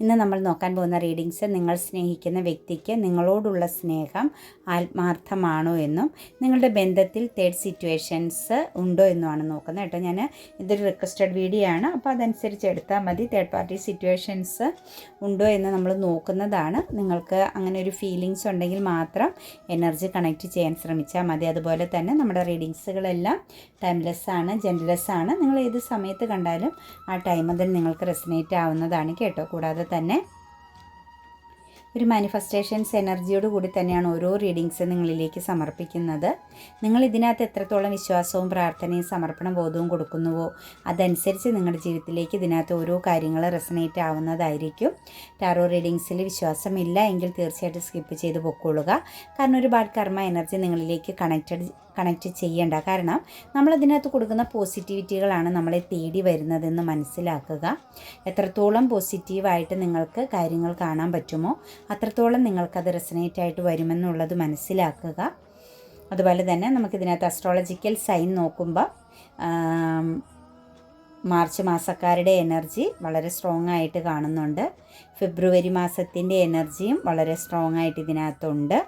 ഇന്ന് നമ്മൾ നോക്കാൻ പോകുന്ന റീഡിങ്സ് നിങ്ങൾ സ്നേഹിക്കുന്ന വ്യക്തിക്ക് നിങ്ങളോടുള്ള സ്നേഹം ആത്മാർത്ഥമാണോ എന്നും നിങ്ങളുടെ ബന്ധത്തിൽ തേർഡ് സിറ്റുവേഷൻസ് ഉണ്ടോ എന്നുമാണ് നോക്കുന്നത് കേട്ടോ. ഞാൻ ഇതൊരു റിക്വസ്റ്റഡ് വീഡിയോ ആണ്. അപ്പോൾ അതനുസരിച്ച് എടുത്താൽ മതി. തേർഡ് പാർട്ടി സിറ്റുവേഷൻസ് ഉണ്ടോ എന്ന് നമ്മൾ നോക്കുന്നതാണ്. നിങ്ങൾക്ക് അങ്ങനെ ഒരു ഫീലിങ്സ് ഉണ്ടെങ്കിൽ മാത്രം എനർജി കണക്ട് ചെയ്യാൻ ശ്രമിച്ചാൽ മതി. അതുപോലെ തന്നെ നമ്മുടെ റീഡിങ്സുകളെല്ലാം ടൈംലെസ് ആണ് ജെൻലെസ് ആണ്. നിങ്ങൾ ഏത് സമയത്ത് കണ്ടാലും ആ ടൈം അതിൽ നിങ്ങൾക്ക് റെസിനേറ്റ് ആവുന്നതാണ് കേട്ടോ. കൂടാതെ തന്നെ ഒരു മാനിഫെസ്റ്റേഷൻസ് എനർജിയോട് കൂടി തന്നെയാണ് ഓരോ റീഡിങ്സ് നിങ്ങളിലേക്ക് സമർപ്പിക്കുന്നത്. നിങ്ങൾ ഇതിനകത്ത് എത്രത്തോളം വിശ്വാസവും പ്രാർത്ഥനയും സമർപ്പണ ബോധവും കൊടുക്കുന്നുവോ അതനുസരിച്ച് നിങ്ങളുടെ ജീവിതത്തിലേക്ക് ഇതിനകത്ത് ഓരോ കാര്യങ്ങൾ റെസനേറ്റ് ആവുന്നതായിരിക്കും. ടാറോ റീഡിങ്സിൽ വിശ്വാസമില്ല എങ്കിൽ തീർച്ചയായിട്ടും സ്കിപ്പ് ചെയ്ത് പൊക്കോളുക. കാരണം ഒരുപാട് കർമ്മ എനർജി നിങ്ങളിലേക്ക് കണക്റ്റഡ് കണക്റ്റ് ചെയ്യേണ്ട. കാരണം നമ്മളതിനകത്ത് കൊടുക്കുന്ന പോസിറ്റിവിറ്റികളാണ് നമ്മളെ തേടി വരുന്നതെന്ന് മനസ്സിലാക്കുക. എത്രത്തോളം പോസിറ്റീവായിട്ട് നിങ്ങൾക്ക് കാര്യങ്ങൾ കാണാൻ പറ്റുമോ അത്രത്തോളം നിങ്ങൾക്കത് റെസനേറ്റ് ആയിട്ട് വരുമെന്നുള്ളത് മനസ്സിലാക്കുക. അതുപോലെ തന്നെ നമുക്കിതിനകത്ത് അസ്ട്രോളജിക്കൽ സൈൻ നോക്കുമ്പോൾ മാർച്ച് മാസക്കാരുടെ എനർജി വളരെ സ്ട്രോങ് ആയിട്ട് കാണുന്നുണ്ട്. ഫെബ്രുവരി മാസത്തിന്റെ എനർജിയും വളരെ സ്ട്രോങ് ആയിട്ട് ഇതിനകത്തുണ്ട്.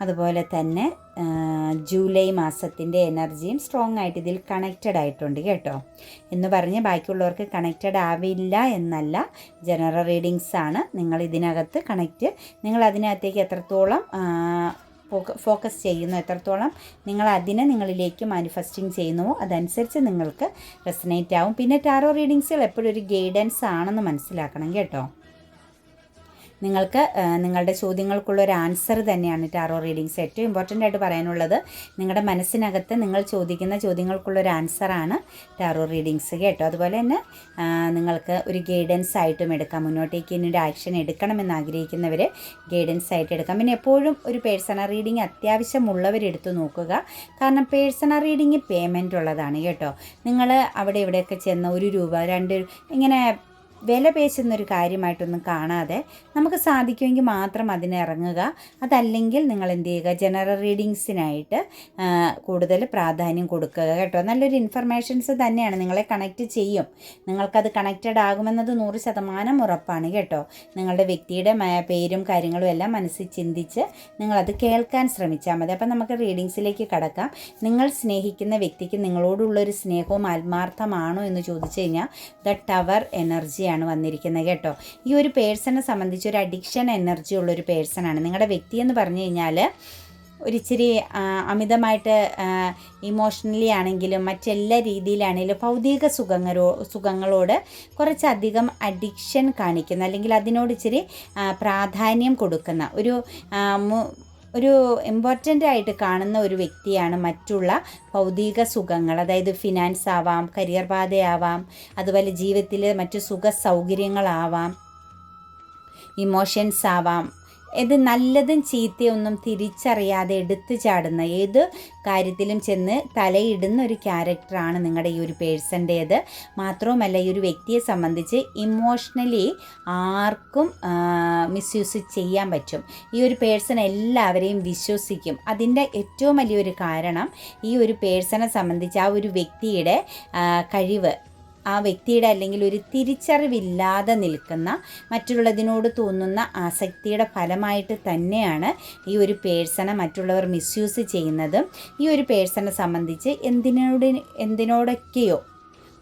അതുപോലെ തന്നെ ജൂലൈ മാസത്തിന്റെ എനർജിയും സ്ട്രോങ് ആയിട്ട് ഇതിൽ കണക്റ്റഡ് ആയിട്ടുണ്ട് കേട്ടോ. എന്ന് പറഞ്ഞ് ബാക്കിയുള്ളവർക്ക് കണക്റ്റഡ് ആവില്ല എന്നല്ല ജനറൽ റീഡിങ്സ് ആണ് നിങ്ങൾ ഇതിനകത്ത് കണക്റ്റ് നിങ്ങൾ അതിനകത്തേക്ക് എത്രത്തോളം ഫോക്കസ് ചെയ്യുന്നു എത്രത്തോളം നിങ്ങൾ അതിനെ നിങ്ങളിലേക്ക് മാനിഫെസ്റ്റിംഗ് ചെയ്യുന്നുവോ അതനുസരിച്ച് നിങ്ങൾക്ക് റെസനേറ്റ് ആവും. പിന്നെ ടാറോ റീഡിങ്സുകൾ എപ്പോഴും ഒരു ഗൈഡൻസ് ആണെന്ന് മനസ്സിലാക്കണം കേട്ടോ. നിങ്ങൾക്ക് നിങ്ങളുടെ ചോദ്യങ്ങൾക്കുള്ള ഒരു ആൻസർ തന്നെയാണ് ടാറോ റീഡിങ്സ് ഏറ്റവും ഇമ്പോർട്ടന്റ് ആയിട്ട് പറയാനുള്ളത്. നിങ്ങളുടെ മനസ്സിനകത്ത് നിങ്ങൾ ചോദിക്കുന്ന ചോദ്യങ്ങൾക്കുള്ള ഒരു ആൻസറാണ് ടാറോ റീഡിങ്സ് കേട്ടോ. അതുപോലെ തന്നെ നിങ്ങൾക്ക് ഒരു ഗൈഡൻസ് ആയിട്ടും എടുക്കാം. മുന്നോട്ടേക്ക് ഇനി ഒരു ആക്ഷൻ എടുക്കണമെന്ന് ആഗ്രഹിക്കുന്നവർ ഗൈഡൻസ് ആയിട്ട് എടുക്കാം. പിന്നെ എപ്പോഴും ഒരു പേഴ്സണൽ റീഡിങ് അത്യാവശ്യമുള്ളവരെടുത്ത് നോക്കുക. കാരണം പേഴ്സണൽ റീഡിങ് പേയ്മെന്റ് ഉള്ളതാണ് കേട്ടോ. നിങ്ങൾ അവിടെ ഇവിടെയൊക്കെ ചെന്ന് ഒരു രൂപ രണ്ട് ഇങ്ങനെ വില പേശുന്നൊരു കാര്യമായിട്ടൊന്നും കാണാതെ നമുക്ക് സാധിക്കുമെങ്കിൽ മാത്രം അതിനിറങ്ങുക അതല്ലെങ്കിൽ നിങ്ങൾ എന്ത് ചെയ്യുക? ജനറൽ റീഡിങ്സിനായിട്ട് കൂടുതൽ പ്രാധാന്യം കൊടുക്കുക കേട്ടോ. നല്ലൊരു ഇൻഫർമേഷൻസ് തന്നെയാണ്. നിങ്ങളെ കണക്റ്റ് ചെയ്യും. നിങ്ങൾക്കത് കണക്റ്റഡ് ആകുമെന്നത് നൂറ് ശതമാനം ഉറപ്പാണ് കേട്ടോ. നിങ്ങളുടെ വ്യക്തിയുടെ പേരും കാര്യങ്ങളും എല്ലാം മനസ്സിൽ ചിന്തിച്ച് നിങ്ങളത് കേൾക്കാൻ ശ്രമിച്ചാൽ മതി. അപ്പം നമുക്ക് റീഡിങ്സിലേക്ക് കടക്കാം. നിങ്ങൾ സ്നേഹിക്കുന്ന വ്യക്തിക്ക് നിങ്ങളോടുള്ളൊരു സ്നേഹവും ആത്മാർത്ഥമാണോ എന്ന് ചോദിച്ചു കഴിഞ്ഞാൽ ദ ടവർ എനർജിയാണ് ആണ് വന്നിരിക്കുന്നത് കേട്ടോ. ഈ ഒരു പേഴ്സണെ സംബന്ധിച്ച് ഒരു അഡിക്ഷൻ എനർജി ഉള്ള ഒരു പേഴ്സണാണ്. നിങ്ങളുടെ വ്യക്തി എന്ന് പറഞ്ഞു കഴിഞ്ഞാൽ ഒരിച്ചിരി അമിതമായിട്ട് ഇമോഷണലി ആണെങ്കിലും മറ്റെല്ലാ രീതിയിലാണെങ്കിലും ഭൗതിക സുഖങ്ങളോ സുഖങ്ങളോട് കുറച്ചധികം അഡിക്ഷൻ കാണിക്കുന്ന അല്ലെങ്കിൽ അതിനോട് ഇച്ചിരി പ്രാധാന്യം കൊടുക്കുന്ന ഒരു ഒരു ഇമ്പോർട്ടന്റ് ആയിട്ട് കാണുന്ന ഒരു വ്യക്തിയാണ് മറ്റുള്ള ഭൗതിക സുഖങ്ങൾ. അതായത് ഫിനാൻസ് ആവാം കരിയർ പാതയാവാം അതുപോലെ ജീവിതത്തിലെ മറ്റു സുഖ സൗകര്യങ്ങളാവാം ഇമോഷൻസ് ആവാം ഇത് നല്ലതും ചീത്തയൊന്നും തിരിച്ചറിയാതെ എടുത്തു ചാടുന്ന ഏത് കാര്യത്തിലും ചെന്ന് തലയിടുന്ന ഒരു ക്യാരക്ടറാണ് നിങ്ങളുടെ ഈ ഒരു പേഴ്സന്റേത്. മാത്രവുമല്ല ഈ ഒരു വ്യക്തിയെ സംബന്ധിച്ച് ഇമോഷണലി ആർക്കും മിസ്യൂസ് ചെയ്യാൻ പറ്റും. ഈ ഒരു പേഴ്സൺ എല്ലാവരെയും വിശ്വസിക്കും. അതിന്റെ ഏറ്റവും വലിയൊരു കാരണം ഈ ഒരു പേഴ്സണെ സംബന്ധിച്ച് ആ ഒരു വ്യക്തിയുടെ കഴിവ് ആ വ്യക്തിയുടെ അല്ലെങ്കിൽ ഒരു തിരിച്ചറിവില്ലാതെ നിൽക്കുന്ന മറ്റുള്ളതിനോട് തോന്നുന്ന ആസക്തിയുടെ ഫലമായിട്ട് തന്നെയാണ് ഈ ഒരു പേഴ്സണെ മറ്റുള്ളവർ മിസ്യൂസ് ചെയ്യുന്നതും ഈ ഒരു പേഴ്സണെ സംബന്ധിച്ച് എന്തിനോട് എന്തിനോടൊക്കെയോ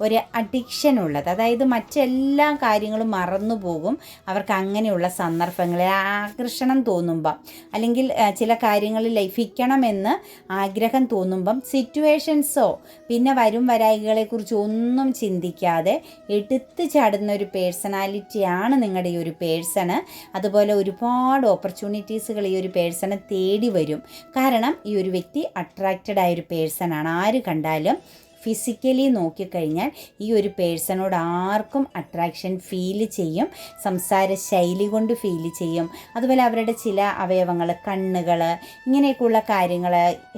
ഒരു അഡിക്ഷൻ ഉള്ളത്. അതായത് മറ്റെല്ലാ കാര്യങ്ങളും മറന്നു പോകും. അവർക്ക് അങ്ങനെയുള്ള സന്ദർഭങ്ങളിൽ ആകർഷണം തോന്നുമ്പം അല്ലെങ്കിൽ ചില കാര്യങ്ങൾ ലഭിക്കണമെന്ന് ആഗ്രഹം തോന്നുമ്പം സിറ്റുവേഷൻസോ പിന്നെ വരും വരായികളെക്കുറിച്ച് ഒന്നും ചിന്തിക്കാതെ എടുത്തു ചാടുന്ന ഒരു പേഴ്സണാലിറ്റിയാണ് നിങ്ങളുടെ ഈ ഒരു പേഴ്സണ് അതുപോലെ ഒരുപാട് ഓപ്പർച്യൂണിറ്റീസുകൾ ഈ ഒരു പേഴ്സണെ തേടി വരും. കാരണം ഈ ഒരു വ്യക്തി അട്രാക്റ്റഡ് ആയ ഒരു പേഴ്സണാണ് ആര് കണ്ടാലും ഫിസിക്കലി നോക്കിക്കഴിഞ്ഞാൽ ഈ ഒരു പേഴ്സണോട് ആർക്കും അട്രാക്ഷൻ ഫീൽ ചെയ്യും. സംസാര ശൈലി കൊണ്ട് ഫീൽ ചെയ്യും. അതുപോലെ അവരുടെ ചില അവയവങ്ങൾ കണ്ണുകൾ ഇങ്ങനെയൊക്കെയുള്ള കാര്യങ്ങൾ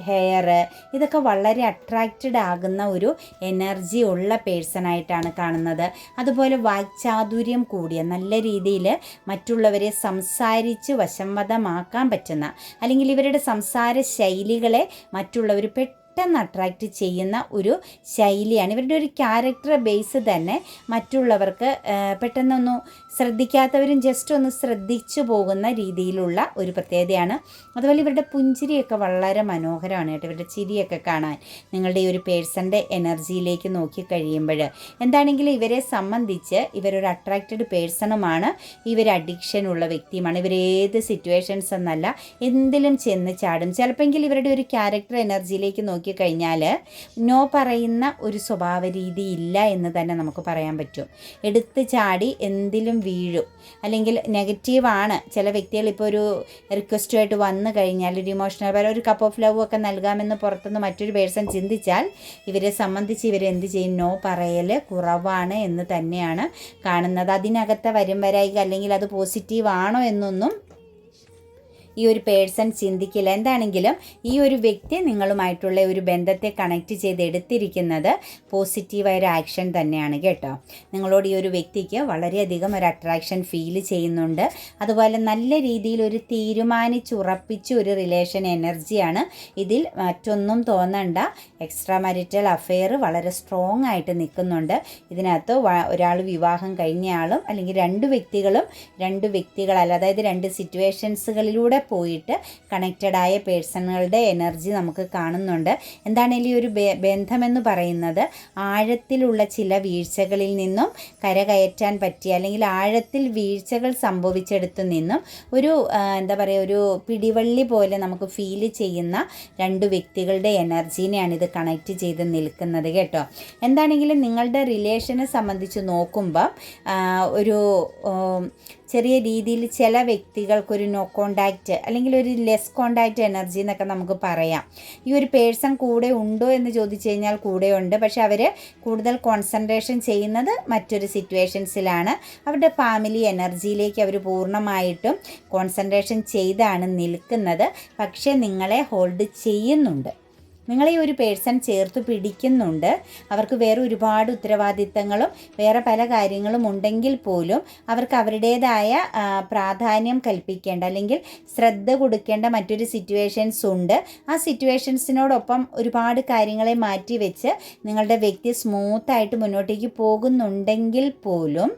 ഹെയർ ഇതൊക്കെ വളരെ അട്രാക്റ്റഡ് ആകുന്ന ഒരു എനർജി ഉള്ള പേഴ്സണായിട്ടാണ് കാണുന്നത്. അതുപോലെ വാക്ചാതുര്യം കൂടിയ നല്ല രീതിയിൽ മറ്റുള്ളവരെ സംസാരിച്ച് വശംവദമാക്കാൻ പറ്റുന്ന അല്ലെങ്കിൽ ഇവരുടെ സംസാര ശൈലികളെ മറ്റുള്ളവർ പെട്ടെന്ന് പെട്ടെന്ന് അട്രാക്റ്റ് ചെയ്യുന്ന ഒരു ശൈലിയാണ്. ഇവരുടെ ഒരു ക്യാരക്ടർ ബേസ് തന്നെ മറ്റുള്ളവർക്ക് പെട്ടെന്നൊന്നു ശ്രദ്ധിക്കാത്തവരും ജസ്റ്റ് ഒന്ന് ശ്രദ്ധിച്ചു പോകുന്ന രീതിയിലുള്ള ഒരു പ്രത്യേകതയാണ്. അതുപോലെ ഇവരുടെ പുഞ്ചിരിയൊക്കെ വളരെ മനോഹരമാണ് കേട്ടോ. ഇവരുടെ ചിരിയൊക്കെ കാണാൻ നിങ്ങളുടെ ഈ ഒരു പേഴ്സന്റെ എനർജിയിലേക്ക് നോക്കി കഴിയുമ്പോൾ എന്താണെങ്കിലും ഇവരെ സംബന്ധിച്ച് ഇവരൊരു അട്രാക്റ്റഡ് പേഴ്സണുമാണ്. ഇവർ അഡിക്ഷൻ ഉള്ള വ്യക്തിയുമാണ്. ഇവർ ഏത് സിറ്റുവേഷൻസ് എന്നല്ല എന്തിലും ചെന്ന് ചാടും. ചിലപ്പോൾ ഇവരുടെ ഒരു ക്യാരക്ടർ എനർജിയിലേക്ക് നോക്കിക്കഴിഞ്ഞാൽ നോ പറയുന്ന ഒരു സ്വഭാവ രീതി ഇല്ല എന്ന് തന്നെ നമുക്ക് പറയാൻ പറ്റും. എടുത്ത് ചാടി എന്തിലും വീഴും. അല്ലെങ്കിൽ നെഗറ്റീവാണ് ചില വ്യക്തികൾ ഇപ്പോൾ ഒരു റിക്വസ്റ്റുമായിട്ട് വന്നു കഴിഞ്ഞാൽ ഒരു ഇമോഷണൽ പരം ഒരു കപ്പ് ഓഫ് ലവ് ഒക്കെ നൽകാമെന്ന് പുറത്തുനിന്ന് മറ്റൊരു പേഴ്സൺ ചിന്തിച്ചാൽ ഇവരെ സംബന്ധിച്ച് ഇവർ എന്ത് ചെയ്യും? നോ പറയൽ കുറവാണ് എന്ന് തന്നെയാണ് കാണുന്നത്. അതിനകത്തെ വരും വരായിക അല്ലെങ്കിൽ അത് പോസിറ്റീവ് ആണോ എന്നൊന്നും ഈ ഒരു പേഴ്സൺ ചിന്തിക്കില്ല. എന്താണെങ്കിലും ഈ ഒരു വ്യക്തി നിങ്ങളുമായിട്ടുള്ള ഒരു ബന്ധത്തെ കണക്ട് ചെയ്ത് എടുത്തിരിക്കുന്നത് പോസിറ്റീവായ ഒരു ആക്ഷൻ തന്നെയാണ് കേട്ടോ. നിങ്ങളോട് ഈ ഒരു വ്യക്തിക്ക് വളരെയധികം ഒരു അട്രാക്ഷൻ ഫീൽ ചെയ്യുന്നുണ്ട്. അതുപോലെ നല്ല രീതിയിൽ ഒരു തീരുമാനിച്ചുറപ്പിച്ച ഒരു റിലേഷൻ എനർജിയാണ് ഇതിൽ മറ്റൊന്നും തോന്നണ്ട. എക്സ്ട്രാ മാരിറ്റൽ അഫെയർ വളരെ സ്ട്രോങ് ആയിട്ട് നിൽക്കുന്നുണ്ട്. ഇതിനകത്ത് ഒരാൾ വിവാഹം കഴിഞ്ഞ ആളും അല്ലെങ്കിൽ രണ്ട് വ്യക്തികളും രണ്ട് വ്യക്തികളല്ല അതായത് രണ്ട് സിറ്റുവേഷൻസുകളിലൂടെ പോയിട്ട് കണക്റ്റഡ് ആയ പേഴ്സണുകളുടെ എനർജി നമുക്ക് കാണുന്നുണ്ട്. എന്താണെങ്കിലും ഈ ഒരു ബന്ധമെന്ന് പറയുന്നത് ആഴത്തിലുള്ള ചില വീഴ്ചകളിൽ നിന്നും കരകയറ്റാൻ പറ്റിയ അല്ലെങ്കിൽ ആഴത്തിൽ വീഴ്ചകൾ സംഭവിച്ചെടുത്തു നിന്നും ഒരു എന്താ പറയുക ഒരു പിടിവള്ളി പോലെ നമുക്ക് ഫീൽ ചെയ്യുന്ന രണ്ട് വ്യക്തികളുടെ എനർജീനെയാണ് ഇത് കണക്റ്റ് ചെയ്ത് നിൽക്കുന്നത് കേട്ടോ. എന്താണെങ്കിലും നിങ്ങളുടെ റിലേഷനെ സംബന്ധിച്ച് നോക്കുമ്പം ഒരു ചെറിയ രീതിയിൽ ചില വ്യക്തികൾക്കൊരു നോ കോണ്ടാക്റ്റ് അല്ലെങ്കിൽ ഒരു ലെസ് കോണ്ടാക്റ്റ് എനർജി എന്നൊക്കെ നമുക്ക് പറയാം. ഈ ഒരു പേഴ്സൺ കൂടെ ഉണ്ടോ എന്ന് ചോദിച്ചു കഴിഞ്ഞാൽ കൂടെ ഉണ്ട്. പക്ഷെ അവർ കൂടുതൽ കോൺസെൻട്രേഷൻ ചെയ്യുന്നത് മറ്റൊരു സിറ്റുവേഷൻസിലാണ് അവരുടെ ഫാമിലി എനർജിയിലേക്ക് അവർ പൂർണമായിട്ടും കോൺസെൻട്രേഷൻ ചെയ്താണ് നിൽക്കുന്നത്. പക്ഷേ നിങ്ങളെ ഹോൾഡ് ചെയ്യുന്നുണ്ട്. നിങ്ങളെ ഒരു പേഴ്സൺ ചേർത്ത് പിടിക്കുന്നുണ്ട്. അവർക്ക് വേറെ ഒരുപാട് ഉത്തരവാദിത്തങ്ങളും വേറെ പല കാര്യങ്ങളും ഉണ്ടെങ്കിൽ പോലും അവർക്ക് അവരുടേതായ പ്രാധാന്യം കൽപ്പിക്കേണ്ട അല്ലെങ്കിൽ ശ്രദ്ധ കൊടുക്കേണ്ട മറ്റൊരു സിറ്റുവേഷൻസ് ഉണ്ട്. ആ സിറ്റുവേഷൻസിനോടൊപ്പം ഒരുപാട് കാര്യങ്ങളെ മാറ്റി വെച്ച് നിങ്ങളുടെ വ്യക്തി സ്മൂത്തായിട്ട് മുന്നോട്ടേക്ക് പോകുന്നുണ്ടെങ്കിൽ പോലും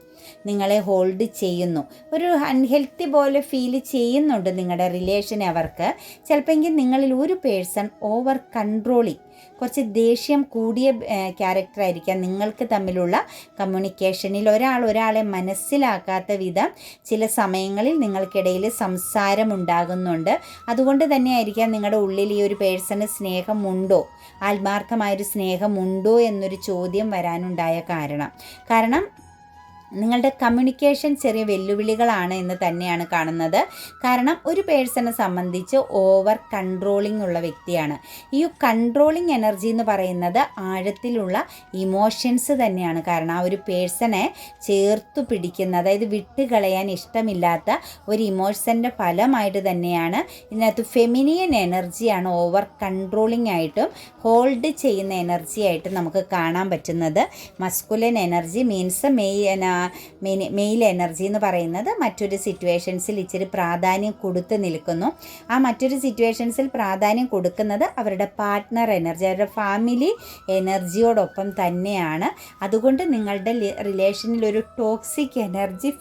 നിങ്ങളെ ഹോൾഡ് ചെയ്യുന്നു. ഒരു അൺഹെൽത്തി പോലെ ഫീൽ ചെയ്യുന്നുണ്ട് നിങ്ങളുടെ റിലേഷൻ അവർക്ക്. ചിലപ്പോൾ നിങ്ങളിൽ ഒരു പേഴ്സൺ ഓവർ കൺട്രോളിങ് കുറച്ച് ദേഷ്യം കൂടിയ ക്യാരക്ടർ ആയിരിക്കാം നിങ്ങൾക്ക് തമ്മിലുള്ള കമ്മ്യൂണിക്കേഷനിൽ ഒരാൾ ഒരാളെ മനസ്സിലാക്കാത്ത വിധം ചില സമയങ്ങളിൽ നിങ്ങൾക്കിടയിൽ സംസാരം ഉണ്ടാകുന്നുണ്ട്. അതുകൊണ്ട് തന്നെ ആയിരിക്കാം നിങ്ങളുടെ ഉള്ളിൽ ഈ ഒരു പേഴ്സണ് സ്നേഹമുണ്ടോ? ആത്മാർത്ഥമായൊരു സ്നേഹമുണ്ടോ എന്നൊരു ചോദ്യം വരാനുണ്ടായ കാരണം. കാരണം നിങ്ങളുടെ കമ്മ്യൂണിക്കേഷൻ ചെറിയ വെല്ലുവിളികളാണ് എന്ന് തന്നെയാണ് കാണുന്നത്. കാരണം ഒരു പേഴ്സണെ സംബന്ധിച്ച് ഓവർ കൺട്രോളിംഗ് ഉള്ള വ്യക്തിയാണ്. ഈ കൺട്രോളിംഗ് എനർജി എന്ന് പറയുന്നത് ആഴത്തിലുള്ള ഇമോഷൻസ് തന്നെയാണ്. കാരണം ആ ഒരു പേഴ്സണെ ചേർത്തു പിടിക്കുന്ന അതായത് വിട്ടുകളയാൻ ഇഷ്ടമില്ലാത്ത ഒരു ഇമോഷന്റെ ഫലമായിട്ട് തന്നെയാണ് ഇതിനകത്ത് ഫെമിനിയൻ എനർജിയാണ് ഓവർ കൺട്രോളിംഗ് ആയിട്ടും ഹോൾഡ് ചെയ്യുന്ന എനർജി ആയിട്ട് നമുക്ക് കാണാൻ പറ്റുന്നത്. Masculine energy means may male energy എന്ന് പറയുന്നത് മറ്റൊരു സിറ്റുവേഷൻസിൽ ഇച്ചിരി പ്രാധാന്യം കൊടുത്ത് നിൽക്കുന്നു. ആ മറ്റൊരു സിറ്റുവേഷൻസിൽ പ്രാധാന്യം കൊടുക്കുന്നത് അവരുടെ പാർട്ട്ണർ എനർജി അവരുടെ ഫാമിലി എനർജിയോടൊപ്പം തന്നെയാണ്. അതുകൊണ്ട് നിങ്ങളുടെ റിലേഷനിൽ ഒരു ടോക്സിക് എനർജി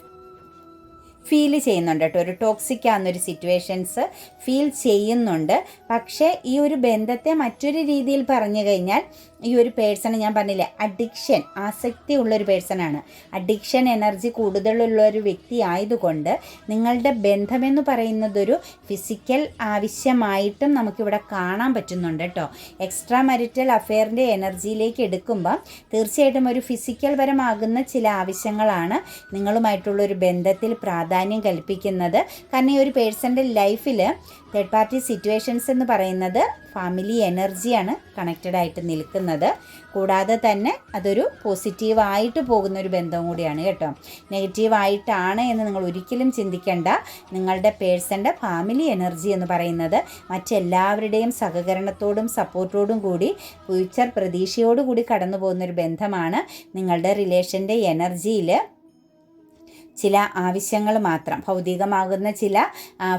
ഫീൽ ചെയ്യുന്നുണ്ട് കേട്ടോ. ഒരു ടോക്സിക് ആകുന്നൊരു സിറ്റുവേഷൻസ് ഫീൽ ചെയ്യുന്നുണ്ട്. പക്ഷേ ഈ ഒരു ബന്ധത്തെ മറ്റൊരു രീതിയിൽ പറഞ്ഞു കഴിഞ്ഞാൽ ഈ ഒരു പേഴ്സൺ ഞാൻ പറഞ്ഞില്ലേ അഡിക്ഷൻ ആസക്തി ഉള്ളൊരു പേഴ്സണാണ് അഡിക്ഷൻ എനർജി കൂടുതലുള്ള ഒരു വ്യക്തി ആയതുകൊണ്ട് നിങ്ങളുടെ ബന്ധമെന്ന് പറയുന്നതൊരു ഫിസിക്കൽ ആവശ്യമായിട്ടും നമുക്കിവിടെ കാണാൻ പറ്റുന്നുണ്ട് കേട്ടോ. എക്സ്ട്രാ മരിറ്റൽ അഫെയറിന്റെ എനർജിയിലേക്ക് എടുക്കുമ്പം തീർച്ചയായിട്ടും ഒരു ഫിസിക്കൽ പരമാകുന്ന ചില ആവശ്യങ്ങളാണ് നിങ്ങളുമായിട്ടുള്ള ഒരു ബന്ധത്തിൽ പ്രാധാന്യം കൽപ്പിക്കുന്നത്. കാരണം ഈ ഒരു പേഴ്സന്റെ ലൈഫിൽ തേർഡ് പാർട്ടി സിറ്റുവേഷൻസ് എന്ന് പറയുന്നത് ഫാമിലി എനർജിയാണ് കണക്റ്റഡ് ആയിട്ട് നിൽക്കുന്നത്. കൂടാതെ തന്നെ അതൊരു പോസിറ്റീവായിട്ട് പോകുന്ന ഒരു ബന്ധം കൂടിയാണ് കേട്ടോ. നെഗറ്റീവായിട്ടാണ് എന്ന് നിങ്ങൾ ഒരിക്കലും ചിന്തിക്കേണ്ട. നിങ്ങളുടെ പേഴ്സന്റെ ഫാമിലി എനർജി എന്ന് പറയുന്നത് മറ്റെല്ലാവരുടെയും സഹകരണത്തോടും സപ്പോർട്ടോടും കൂടി ഫ്യൂച്ചർ പ്രതീക്ഷയോടുകൂടി കടന്നു പോകുന്ന ഒരു ബന്ധമാണ് നിങ്ങളുടെ റിലേഷന്റെ എനർജിയിൽ ചില ആവശ്യങ്ങൾ മാത്രം ഭൗതികമാകുന്ന ചില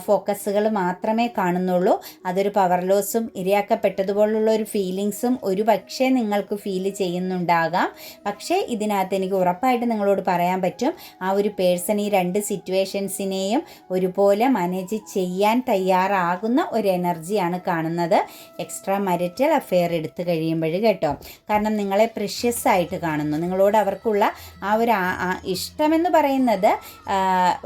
ഫോക്കസുകൾ മാത്രമേ കാണുന്നുള്ളൂ. അതൊരു പവർ ലോസും ഇരയാക്കപ്പെട്ടതുപോലുള്ള ഒരു ഫീലിങ്സും ഒരു പക്ഷേ നിങ്ങൾക്ക് ഫീൽ ചെയ്യുന്നുണ്ടാകാം. പക്ഷേ ഇതിനകത്ത് എനിക്ക് ഉറപ്പായിട്ട് നിങ്ങളോട് പറയാൻ പറ്റും ആ ഒരു പേഴ്സൺ ഈ രണ്ട് സിറ്റുവേഷൻസിനെയും ഒരുപോലെ മാനേജ് ചെയ്യാൻ തയ്യാറാകുന്ന ഒരു എനർജിയാണ് കാണുന്നത്. എക്സ്ട്രാ മരിറ്റൽ അഫെയർ എടുത്തു കഴിയുമ്പോൾ കേട്ടോ. കാരണം നിങ്ങളെ പ്രഷ്യസ് ആയിട്ട് കാണുന്നു. നിങ്ങളോട് അവർക്കുള്ള ആ ഒരു ഇഷ്ടമെന്ന് പറയുന്നത്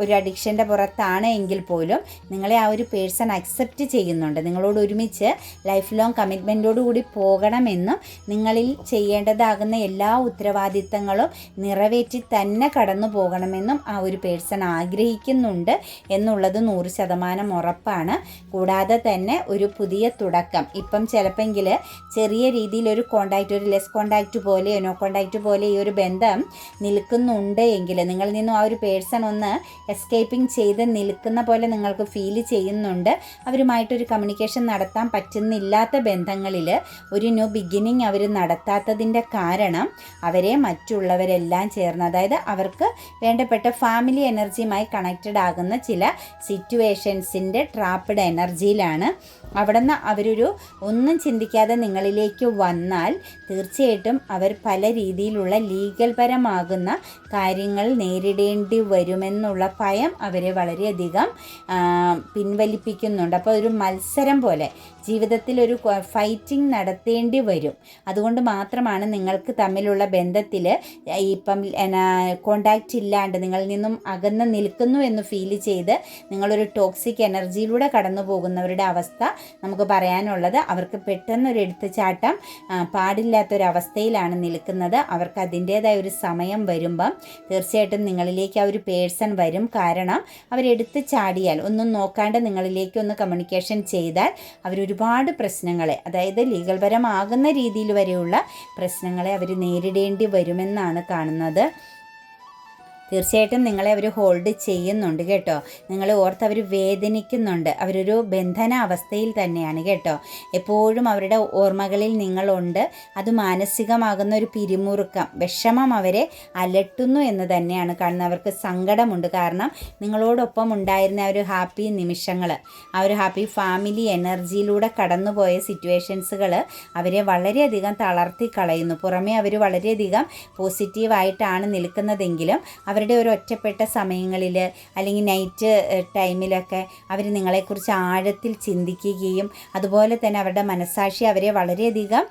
ഒരു അഡിക്ഷന്റെ പുറത്താണ് എങ്കിൽ പോലും നിങ്ങളെ ആ ഒരു പേഴ്സൺ അക്സെപ്റ്റ് ചെയ്യുന്നുണ്ട്. നിങ്ങളോട് ഒരുമിച്ച് ലൈഫ് ലോങ് കമ്മിറ്റ്മെന്റോടു കൂടി പോകണമെന്നും നിങ്ങളിൽ ചെയ്യേണ്ടതാകുന്ന എല്ലാ ഉത്തരവാദിത്തങ്ങളും നിറവേറ്റി തന്നെ കടന്നു പോകണമെന്നും ആ ഒരു പേഴ്സൺ ആഗ്രഹിക്കുന്നുണ്ട് എന്നുള്ളത് നൂറ് ശതമാനം ഉറപ്പാണ്. കൂടാതെ തന്നെ ഒരു പുതിയ തുടക്കം. ഇപ്പം ചിലപ്പെങ്കിൽ ചെറിയ രീതിയിൽ ഒരു കോണ്ടാക്റ്റ് ഒരു ലെസ് കോണ്ടാക്റ്റ് പോലെ നോ കോണ്ടാക്റ്റ് പോലെ ഈ ഒരു ബന്ധം നിൽക്കുന്നുണ്ട് എങ്കിൽ നിങ്ങളിൽ നിന്നും ആ ഒരു പേഴ്സൺ ഒന്ന് എസ്കേപ്പിംഗ് ചെയ്ത് നിൽക്കുന്ന പോലെ നിങ്ങൾക്ക് ഫീൽ ചെയ്യുന്നുണ്ട്. അവരുമായിട്ടൊരു കമ്മ്യൂണിക്കേഷൻ നടത്താൻ പറ്റുന്നില്ലാത്ത ബന്ധങ്ങളിൽ ഒരു ന്യൂ ബിഗിനിങ് അവർ നടത്താത്തതിന്റെ കാരണം അവരെ മറ്റുള്ളവരെല്ലാം ചേർന്ന് അതായത് അവർക്ക് വേണ്ടപ്പെട്ട ഫാമിലി എനർജിയുമായി കണക്റ്റഡ് ആകുന്ന ചില സിറ്റുവേഷൻസിന്റെ ട്രാപ്പിഡ് എനർജിയിലാണ്. അവിടെ നിന്ന് അവരൊരു ഒന്നും ചിന്തിക്കാതെ നിങ്ങളിലേക്ക് വന്നാൽ തീർച്ചയായിട്ടും അവർ പല രീതിയിലുള്ള ലീഗൽ പരമാകുന്ന കാര്യങ്ങൾ നേരിടേണ്ടി വരുമെന്നുള്ള ഭയം അവരെ വളരെയധികം പിൻവലിപ്പിക്കുന്നുണ്ട്. അപ്പോൾ ഒരു മത്സരം പോലെ ജീവിതത്തിൽ ഒരു ഫൈറ്റിംഗ് നടത്തേണ്ടി വരും. അതുകൊണ്ട് മാത്രമാണ് നിങ്ങൾക്ക് തമ്മിലുള്ള ബന്ധത്തിൽ ഇപ്പം എന്നാ കോണ്ടാക്റ്റ് ഇല്ലാണ്ട് നിങ്ങളിൽ നിന്നും അകന്ന് നിൽക്കുന്നു എന്ന് ഫീൽ ചെയ്ത് നിങ്ങളൊരു ടോക്സിക് എനർജിയിലൂടെ കടന്നു പോകുന്നവരുടെ അവസ്ഥ നമുക്ക് പറയാനുള്ളത് അവർക്ക് പെട്ടെന്നൊരു എടുത്തുചാട്ടം പാടില്ലാത്തൊരവസ്ഥയിലാണ് നിൽക്കുന്നത്. അവർക്ക് അതിന്റേതായ ഒരു സമയം വരുമ്പം തീർച്ചയായിട്ടും നിങ്ങളിലേക്ക് ആ ഒരു പേഴ്സൺ വരും. കാരണം അവരെടുത്ത് ചാടിയാൽ ഒന്നും നോക്കാണ്ട് നിങ്ങളിലേക്ക് ഒന്ന് കമ്മ്യൂണിക്കേഷൻ ചെയ്താൽ അവരൊരുപാട് പ്രശ്നങ്ങളെ അതായത് ലീഗൽ പരമാകുന്ന രീതിയിൽ വരെയുള്ള പ്രശ്നങ്ങളെ അവർ നേരിടേണ്ടി വരുമെന്നാണ് കാണുന്നത്. തീർച്ചയായിട്ടും നിങ്ങളെ അവർ ഹോൾഡ് ചെയ്യുന്നുണ്ട് കേട്ടോ. നിങ്ങൾ ഓർത്ത് അവർ വേദനിക്കുന്നുണ്ട്. അവരൊരു ബന്ധന അവസ്ഥയിൽ തന്നെയാണ് കേട്ടോ. എപ്പോഴും അവരുടെ ഓർമ്മകളിൽ നിങ്ങളുണ്ട്. അത് മാനസികമാകുന്ന ഒരു പിരിമുറുക്കം വിഷമം അവരെ അലട്ടുന്നു എന്ന് തന്നെയാണ് കാണുന്നത്. അവർക്ക് സങ്കടമുണ്ട്. കാരണം നിങ്ങളോടൊപ്പം ഉണ്ടായിരുന്ന ഒരു ഹാപ്പി നിമിഷങ്ങൾ ആ ഒരു ഹാപ്പി ഫാമിലി എനർജിയിലൂടെ കടന്നുപോയ സിറ്റുവേഷൻസുകൾ അവരെ വളരെയധികം തളർത്തി കളയുന്നു. പുറമേ അവർ വളരെയധികം പോസിറ്റീവായിട്ടാണ് നിൽക്കുന്നതെങ്കിലും അവർ അവരുടെ ഒരു ഒറ്റപ്പെട്ട സമയങ്ങളിൽ അല്ലെങ്കിൽ നൈറ്റ് ടൈമിലൊക്കെ അവർ നിങ്ങളെക്കുറിച്ച് ആഴത്തിൽ ചിന്തിക്കുകയും അതുപോലെ തന്നെ അവരുടെ മനസ്സാക്ഷി അവരെ വളരെയധികം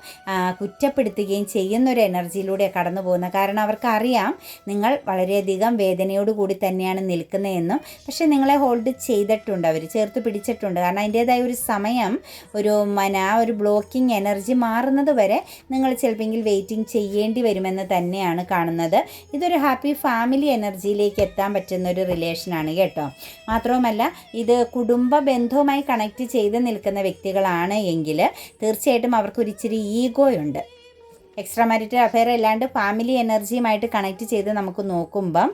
കുറ്റപ്പെടുത്തുകയും ചെയ്യുന്നൊരു എനർജിയിലൂടെ കടന്നു പോകുന്നത് കാരണം അവർക്കറിയാം നിങ്ങൾ വളരെയധികം വേദനയോട് കൂടി തന്നെയാണ് നിൽക്കുന്നതെന്നും പക്ഷേ നിങ്ങളെ ഹോൾഡ് ചെയ്തിട്ടുണ്ട് അവർ ചേർത്ത് പിടിച്ചിട്ടുണ്ട്. കാരണം അതിന്റേതായ ഒരു സമയം ഒരു മന ഒരു ബ്ലോക്കിംഗ് എനർജി മാറുന്നത് വരെ നിങ്ങൾ ചിലപ്പോൾ വെയിറ്റിംഗ് ചെയ്യേണ്ടി വരുമെന്ന് തന്നെയാണ് കാണുന്നത്. ഇതൊരു ഹാപ്പി ഫാമിലി എനർജിയിലേക്ക് എത്താൻ പറ്റുന്ന ഒരു റിലേഷനാണ് കേട്ടോ. മാത്രവുമല്ല ഇത് കുടുംബ ബന്ധവുമായി കണക്ട് ചെയ്ത് നിൽക്കുന്ന വ്യക്തികളാണ് എങ്കിൽ തീർച്ചയായിട്ടും അവർക്കൊരിച്ചിരി ഈഗോയുണ്ട് എക്സ്ട്രാ മാരിറ്റൽ അഫെയർ അല്ലാണ്ട് ഫാമിലി എനർജിയുമായിട്ട് കണക്ട് ചെയ്ത് നമുക്ക് നോക്കുമ്പം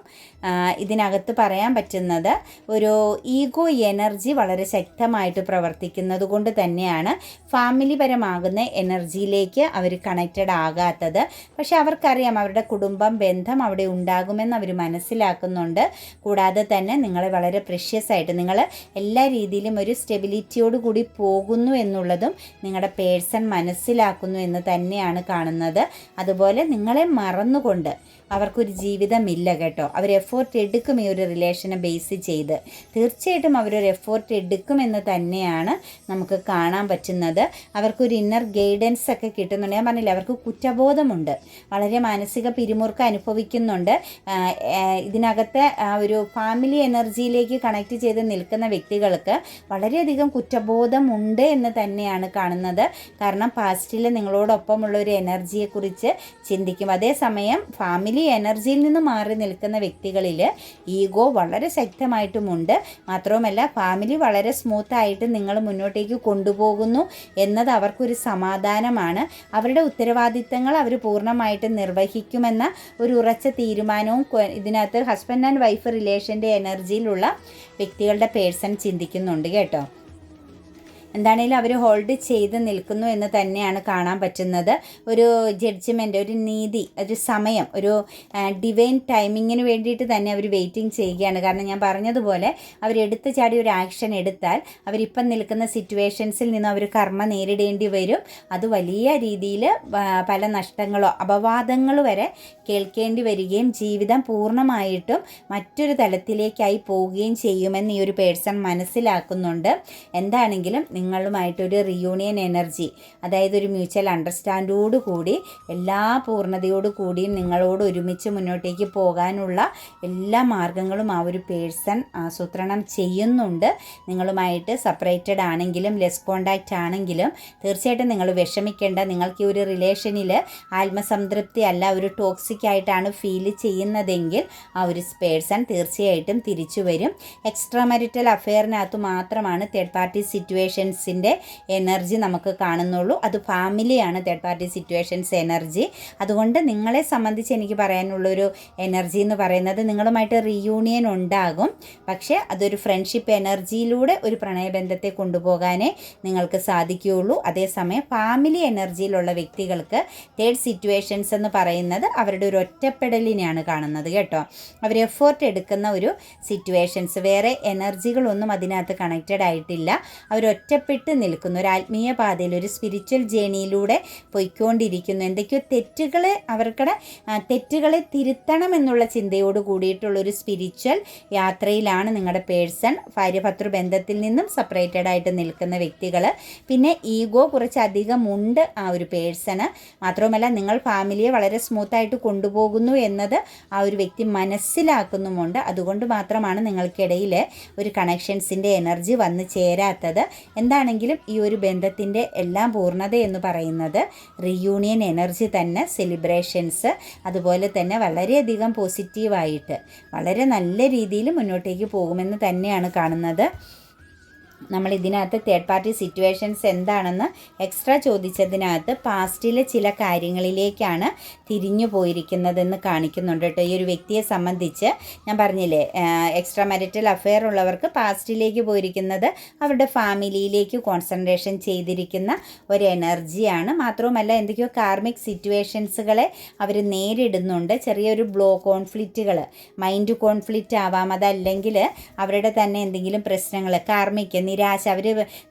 ഇതിനകത്ത് പറയാൻ പറ്റുന്നത് ഒരു ഈഗോ എനർജി വളരെ ശക്തമായിട്ട് പ്രവർത്തിക്കുന്നത് കൊണ്ട് തന്നെയാണ് ഫാമിലി പരമാകുന്ന എനർജിയിലേക്ക് അവർ കണക്റ്റഡ് ആകാത്തത്. പക്ഷേ അവർക്കറിയാം അവരുടെ കുടുംബം ബന്ധം അവിടെ ഉണ്ടാകുമെന്ന് അവർ മനസ്സിലാക്കുന്നുണ്ട്. കൂടാതെ തന്നെ നിങ്ങളെ വളരെ പ്രഷ്യസ് ആയിട്ട് നിങ്ങൾ എല്ലാ രീതിയിലും ഒരു സ്റ്റെബിലിറ്റിയോട് കൂടി പോകുന്നു എന്നുള്ളതും നിങ്ങളുടെ പേഴ്സൺ മനസ്സിലാക്കുന്നു എന്ന് തന്നെയാണ് കാണുന്നത്. അതുപോലെ നിങ്ങളെ മറന്നുകൊണ്ട് അവർക്കൊരു ജീവിതമില്ല കേട്ടോ. അവർ എഫോർട്ട് എടുക്കും ഈ ഒരു റിലേഷനെ ബേസ് ചെയ്ത്. തീർച്ചയായിട്ടും അവരൊരു എഫോർട്ട് എടുക്കുമെന്ന് തന്നെയാണ് നമുക്ക് കാണാൻ പറ്റുന്നത്. അവർക്കൊരു ഇന്നർ ഗൈഡൻസ് ഒക്കെ കിട്ടുന്നുണ്ട്. ഞാൻ പറഞ്ഞില്ല അവർക്ക് കുറ്റബോധമുണ്ട്. വളരെ മാനസിക പിരിമുറുക്കം അനുഭവിക്കുന്നുണ്ട്. ഇതിനകത്തെ ആ ഒരു ഫാമിലി എനർജിയിലേക്ക് കണക്ട് ചെയ്ത് നിൽക്കുന്ന വ്യക്തികൾക്ക് വളരെയധികം കുറ്റബോധമുണ്ട് എന്ന് തന്നെയാണ് കാണുന്നത്. കാരണം പാസ്റ്റിൽ നിങ്ങളോടൊപ്പമുള്ള ഒരു എനർജിയെക്കുറിച്ച് ചിന്തിക്കും. അതേസമയം ഫാമിലി എനർജിയിൽ നിന്ന് മാറി നിൽക്കുന്ന വ്യക്തികളിൽ ഈഗോ വളരെ ശക്തമായിട്ടുമുണ്ട്. മാത്രവുമല്ല ഫാമിലി വളരെ സ്മൂത്തായിട്ട് നിങ്ങൾ മുന്നോട്ടേക്ക് കൊണ്ടുപോകുന്നു എന്നത് അവർക്കൊരു സമാധാനമാണ്. അവരുടെ ഉത്തരവാദിത്തങ്ങൾ അവർ പൂർണമായിട്ട് നിർവഹിക്കുമെന്ന ഒരു ഉറച്ച തീരുമാനവും ഇതിനകത്ത് ഹസ്ബൻഡ് ആൻഡ് വൈഫ് റിലേഷന്റെ എനർജിയിലുള്ള വ്യക്തികളുടെ പേഴ്സൺ ചിന്തിക്കുന്നുണ്ട് കേട്ടോ. എന്താണേലും അവർ ഹോൾഡ് ചെയ്ത് നിൽക്കുന്നു എന്ന് തന്നെയാണ് കാണാൻ പറ്റുന്നത്. ഒരു ജഡ്ജ്മെന്റ് ഒരു നീതി ഒരു സമയം ഒരു ഡിവൈൻ ടൈമിങ്ങിന് വേണ്ടിയിട്ട് തന്നെ അവർ വെയിറ്റിംഗ് ചെയ്യുകയാണ്. കാരണം ഞാൻ പറഞ്ഞതുപോലെ അവർ എടുത്ത ചാടി ഒരു ആക്ഷൻ എടുത്താൽ അവരിപ്പം നിൽക്കുന്ന സിറ്റുവേഷൻസിൽ നിന്നും അവർ കർമ്മ നേരിടേണ്ടി വരും. അത് വലിയ രീതിയിൽ പല നഷ്ടങ്ങളോ അപവാദങ്ങൾ വരെ കേൾക്കേണ്ടി വരികയും ജീവിതം പൂർണമായിട്ടും മറ്റൊരു തലത്തിലേക്കായി പോവുകയും ചെയ്യുമെന്ന് ഈ ഒരു പേഴ്സൺ മനസ്സിലാക്കുന്നുണ്ട്. എന്താണെങ്കിലും നിങ്ങളുമായിട്ടൊരു റിയൂണിയൻ എനർജി അതായത് ഒരു മ്യൂച്വൽ അണ്ടർസ്റ്റാൻഡോടു കൂടി എല്ലാ പൂർണതയോടു കൂടിയും നിങ്ങളോട് ഒരുമിച്ച് മുന്നോട്ടേക്ക് പോകാനുള്ള എല്ലാ മാർഗങ്ങളും ആ ഒരു പേഴ്സൺ ആസൂത്രണം ചെയ്യുന്നുണ്ട്. നിങ്ങളുമായിട്ട് സെപ്പറേറ്റഡ് ആണെങ്കിലും ലെസ് കോണ്ടാക്റ്റ് ആണെങ്കിലും തീർച്ചയായിട്ടും നിങ്ങൾ വിഷമിക്കേണ്ട നിങ്ങൾക്ക് ഈ ഒരു റിലേഷനിൽ ആത്മസംതൃപ്തി അല്ല ഒരു ടോക്സിക് ആയിട്ടാണ് ഫീൽ ചെയ്യുന്നതെങ്കിൽ ആ ഒരു പേഴ്സൺ തീർച്ചയായിട്ടും തിരിച്ചു വരും എക്സ്ട്രാ മരിറ്റൽ അഫെയറിനകത്ത് മാത്രമാണ് തേർഡ് പാർട്ടി സിറ്റുവേഷൻസിന്റെ എനർജി നമുക്ക് കാണുന്നുള്ളൂ. അത് ഫാമിലിയാണ് തേർഡ് പാർട്ടി സിറ്റുവേഷൻസ് എനർജി. അതുകൊണ്ട് നിങ്ങളെ സംബന്ധിച്ച് എനിക്ക് പറയാനുള്ളൊരു എനർജി എന്ന് പറയുന്നത് നിങ്ങളുമായിട്ട് റീയൂണിയൻ ഉണ്ടാകും. പക്ഷേ അതൊരു ഫ്രണ്ട്ഷിപ്പ് എനർജിയിലൂടെ ഒരു പ്രണയബന്ധത്തെ കൊണ്ടുപോകാനേ നിങ്ങൾക്ക് സാധിക്കുകയുള്ളൂ. അതേസമയം ഫാമിലി എനർജിയിലുള്ള വ്യക്തികൾക്ക് തേർഡ് സിറ്റുവേഷൻസ് എന്ന് പറയുന്നത് അവരുടെ ഒരു ഒറ്റപ്പെടലിനെയാണ് കാണുന്നത് കേട്ടോ. അവർ എഫേർട്ട് എടുക്കുന്ന ഒരു സിറ്റുവേഷൻസ് വേറെ എനർജികളൊന്നും അതിനകത്ത് കണക്റ്റഡ് ആയിട്ടില്ല. അവർ ഒറ്റപ്പെട്ട് നിൽക്കുന്നു ഒരു ആത്മീയ പാതയിൽ ഒരു സ്പിരിച്വൽ ജേണിയിലൂടെ പോയിക്കൊണ്ടിരിക്കുന്നു. എന്തൊക്കെയോ തെറ്റുകളെ അവർക്കടെ തെറ്റുകളെ തിരുത്തണം എന്നുള്ള ചിന്തയോട് കൂടിയിട്ടുള്ള ഒരു സ്പിരിച്വൽ യാത്രയിലാണ് നിങ്ങളുടെ പേഴ്സൺ ഭാര്യഭർത്തൃ ബന്ധത്തിൽ നിന്നും സെപ്പറേറ്റഡ് ആയിട്ട് നിൽക്കുന്ന വ്യക്തികൾ പിന്നെ ഈഗോ കുറച്ചധികം ഉണ്ട് ആ ഒരു പേഴ്സണ്. മാത്രവുമല്ല നിങ്ങൾ ഫാമിലിയെ വളരെ സ്മൂത്തായിട്ട് കൊണ്ടുപോകുന്നു എന്നത് ആ ഒരു വ്യക്തി മനസ്സിലാക്കുന്നുമുണ്ട്. അതുകൊണ്ട് മാത്രമാണ് നിങ്ങൾക്കിടയിൽ ഒരു കണക്ഷൻസിന്റെ എനർജി വന്ന് ചേരാത്തത്. എന്താണെങ്കിലും ഈ ഒരു ബന്ധത്തിന്റെ എല്ലാം പൂർണത എന്ന് പറയുന്നത് റിയൂണിയൻ എനർജി തന്നെ സെലിബ്രേഷൻസ് അതുപോലെ തന്നെ വളരെയധികം പോസിറ്റീവായിട്ട് വളരെ നല്ല രീതിയിൽ മുന്നോട്ടേക്ക് പോകുമെന്ന് തന്നെയാണ് കാണുന്നത്. നമ്മൾ ഇതിനകത്ത് തേർഡ് പാർട്ടി സിറ്റുവേഷൻസ് എന്താണെന്ന് എക്സ്ട്രാ ചോദിച്ചതിനകത്ത് പാസ്റ്റിലെ ചില കാര്യങ്ങളിലേക്കാണ് തിരിഞ്ഞു പോയിരിക്കുന്നതെന്ന് കാണിക്കുന്നുണ്ട് കേട്ടോ. ഈ ഒരു വ്യക്തിയെ സംബന്ധിച്ച് ഞാൻ പറഞ്ഞില്ലേ എക്സ്ട്രാ മാരിറ്റൽ അഫെയർ ഉള്ളവർക്ക് പാസ്റ്റിലേക്ക് പോയിരിക്കുന്നത് അവരുടെ ഫാമിലിയിലേക്ക് കോൺസെൻട്രേഷൻ ചെയ്തിരിക്കുന്ന ഒരു എനർജിയാണ് മാത്രവുമല്ല എന്തൊക്കെയോ കാർമിക് സിറ്റുവേഷൻസുകളെ അവർ നേരിടുന്നുണ്ട്. ചെറിയൊരു ബ്ലോ കോൺഫ്ലിക്റ്റുകൾ മൈൻഡ് കോൺഫ്ലിക്റ്റ് ആവാം. അതല്ലെങ്കിൽ അവരുടെ തന്നെ എന്തെങ്കിലും പ്രശ്നങ്ങൾ കാർമിക് നിരാശ. അവർ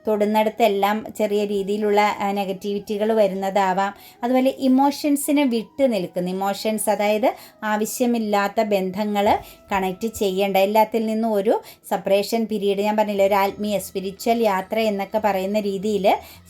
തൊടുന്നിടത്തെല്ലാം ചെറിയ രീതിയിലുള്ള നെഗറ്റിവിറ്റികൾ വരുന്നതാവാം. അതുപോലെ ഇമോഷൻസിനെ വിട്ട് നിൽക്കുന്ന. ഇമോഷൻസ് അതായത് ആവശ്യമില്ലാത്ത ബന്ധങ്ങൾ കണക്ട് ചെയ്യേണ്ട. എല്ലാത്തിൽ നിന്നും ഒരു സെപ്പറേഷൻ പീരീഡ് ഞാൻ പറഞ്ഞില്ല ഒരു ആത്മീയ സ്പിരിച്വൽ യാത്ര എന്നൊക്കെ പറയുന്ന രീതിയിൽ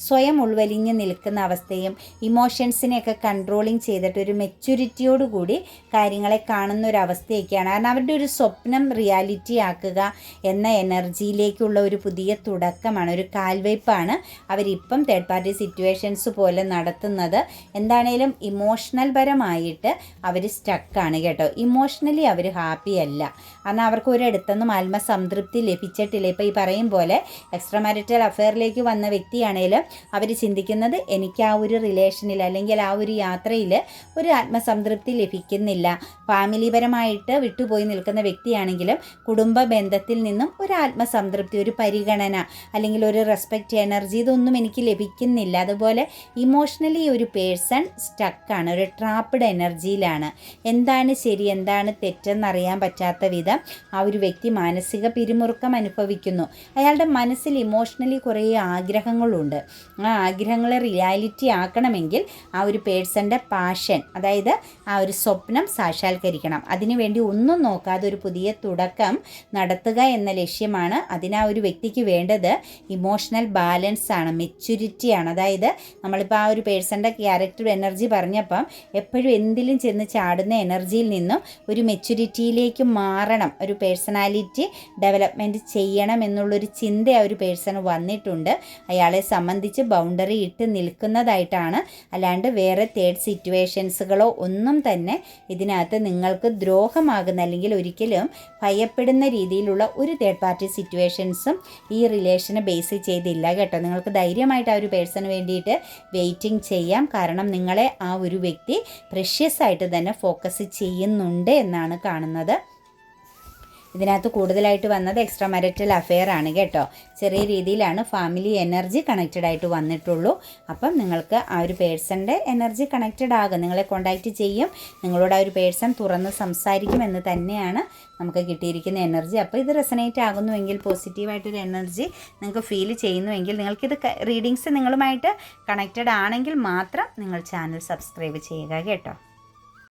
സ്വയം ഉൾവലിഞ്ഞ് നിൽക്കുന്ന അവസ്ഥയും ഇമോഷൻസിനെയൊക്കെ കൺട്രോളിങ് ചെയ്തിട്ട് ഒരു മെച്യൂരിറ്റിയോടുകൂടി കാര്യങ്ങളെ കാണുന്ന ഒരു അവസ്ഥയൊക്കെയാണ്. കാരണം അവരുടെ ഒരു സ്വപ്നം റിയാലിറ്റി ആക്കുക എന്ന എനർജിയിലേക്കുള്ള ഒരു പുതിയ തുടക്കമാണ് ഒരു കാൽവയ്പ്പാണ് അവരിപ്പം തേർഡ് പാർട്ടി സിറ്റുവേഷൻസ് പോലെ നടത്തുന്നത്. എന്താണേലും ഇമോഷണൽ പരമായിട്ട് അവർ സ്റ്റക്കാണ് കേട്ടോ. ഇമോഷണലി അവർ ഹാപ്പി അല്ല. കാരണം അവർക്ക് ഒരിടത്തുനിന്നും ആത്മസംതൃപ്തി ലഭിച്ചിട്ടില്ല. ഇപ്പോൾ ഈ പറയും പോലെ എക്സ്ട്രാ മാരിറ്റൽ അഫെയറിലേക്ക് വന്ന വ്യക്തിയാണേലും അവർ ചിന്തിക്കുന്നത് എനിക്ക് ആ ഒരു റിലേഷനിൽ അല്ലെങ്കിൽ ആ ഒരു യാത്രയിൽ ഒരു ആത്മസംതൃപ്തി ലഭിക്കുന്നില്ല. ഫാമിലിപരമായിട്ട് വിട്ടുപോയി നിൽക്കുന്ന വ്യക്തിയാണെങ്കിലും കുടുംബ ബന്ധത്തിൽ നിന്നും ഒരു ആത്മസംതൃപ്തി ഒരു പരിഗണന അല്ലെങ്കിൽ ഒരു റെസ്പെക്റ്റ് എനർജി ഇതൊന്നും എനിക്ക് ലഭിക്കുന്നില്ല. അതുപോലെ ഇമോഷണലി ഒരു പേഴ്സൺ സ്റ്റക്കാണ് ഒരു ട്രാപ്പ്ഡ് എനർജിയിലാണ് എന്താണ് ശരി എന്താണ് തെറ്റെന്നറിയാൻ പറ്റാത്ത വിധം ആ ഒരു വ്യക്തി മാനസിക പിരിമുറുക്കം അനുഭവിക്കുന്നു. അയാളുടെ മനസ്സിൽ ഇമോഷണലി കുറേ ആഗ്രഹങ്ങളുണ്ട്. ആ ആഗ്രഹങ്ങളെ റിയാലിറ്റി ആക്കണമെങ്കിൽ ആ ഒരു പേഴ്സന്റെ പാഷൻ അതായത് ആ ഒരു സ്വപ്നം സാക്ഷാത്കരിക്കണം. അതിനുവേണ്ടി ഒന്നും നോക്കാതെ ഒരു പുതിയ തുടക്കം നടത്തുക എന്ന ലക്ഷ്യമാണ് അതിന് ഒരു വ്യക്തിക്ക് വേണ്ടത് ഇമോഷണൽ ബാലൻസ് ആണ് മെച്യൂരിറ്റി ആണ്. അതായത് നമ്മളിപ്പോൾ ആ ഒരു പേഴ്സണിന്റെ ക്യാരക്ടർ എനർജി പറഞ്ഞപ്പം എപ്പോഴും എന്തിലും ചെന്ന് ചാടുന്ന എനർജിയിൽ നിന്നും ഒരു മെച്യൂരിറ്റിയിലേക്ക് മാറണം ഒരു പേഴ്സണാലിറ്റി ഡെവലപ്മെന്റ് ചെയ്യണം എന്നുള്ളൊരു ചിന്ത ആ ഒരു പേഴ്സൺ വന്നിട്ടുണ്ട്. അയാളെ സംബന്ധിച്ച് ബൗണ്ടറി ഇട്ട് നിൽക്കുന്നതായിട്ടാണ്. അല്ലാണ്ട് വേറെ തേർഡ് സിറ്റുവേഷൻസുകളോ ഒന്നും തന്നെ ഇതിനകത്ത് നിങ്ങൾക്ക് ദ്രോഹമാകുന്ന അല്ലെങ്കിൽ ഒരിക്കലും ഭയപ്പെടുന്ന രീതിയിലുള്ള ഒരു തേർഡ് പാർട്ടി സിറ്റുവേഷൻസും ഈ റിലേഷനെ ബേസ് ചെയ്തില്ല കേട്ടോ. നിങ്ങൾക്ക് ധൈര്യമായിട്ട് ആ ഒരു പേഴ്സണ് വേണ്ടിയിട്ട് വെയിറ്റിംഗ് ചെയ്യാം. കാരണം നിങ്ങളെ ആ ഒരു വ്യക്തി പ്രഷ്യസ് ആയിട്ട് തന്നെ ഫോക്കസ് ചെയ്യുന്നുണ്ട് എന്നാണ് കാണുന്നത്. ഇതിനകത്ത് കൂടുതലായിട്ട് വന്നത് എക്സ്ട്രാ മാരിറ്റൽ അഫെയർ ആണ് കേട്ടോ. ചെറിയ രീതിയിലാണ് ഫാമിലി എനർജി കണക്റ്റഡ് ആയിട്ട് വന്നിട്ടുള്ളൂ. അപ്പം നിങ്ങൾക്ക് ആ ഒരു പേഴ്സന്റെ എനർജി കണക്റ്റഡ് ആകും. നിങ്ങളെ കോണ്ടാക്റ്റ് ചെയ്യും. നിങ്ങളോട് ആ ഒരു പേഴ്സൺ തുറന്ന് സംസാരിക്കും എന്ന് തന്നെയാണ് നമുക്ക് കിട്ടിയിരിക്കുന്ന എനർജി അപ്പോൾ ഇത് റെസനേറ്റ് ആകുന്നുവെങ്കിൽ പോസിറ്റീവായിട്ടൊരു എനർജി നിങ്ങൾക്ക് ഫീൽ ചെയ്യുന്നുവെങ്കിൽ നിങ്ങൾക്കിത് റീഡിങ്സ് നിങ്ങളുമായിട്ട് കണക്റ്റഡ് ആണെങ്കിൽ മാത്രം നിങ്ങൾ ചാനൽ സബ്സ്ക്രൈബ് ചെയ്യുക കേട്ടോ.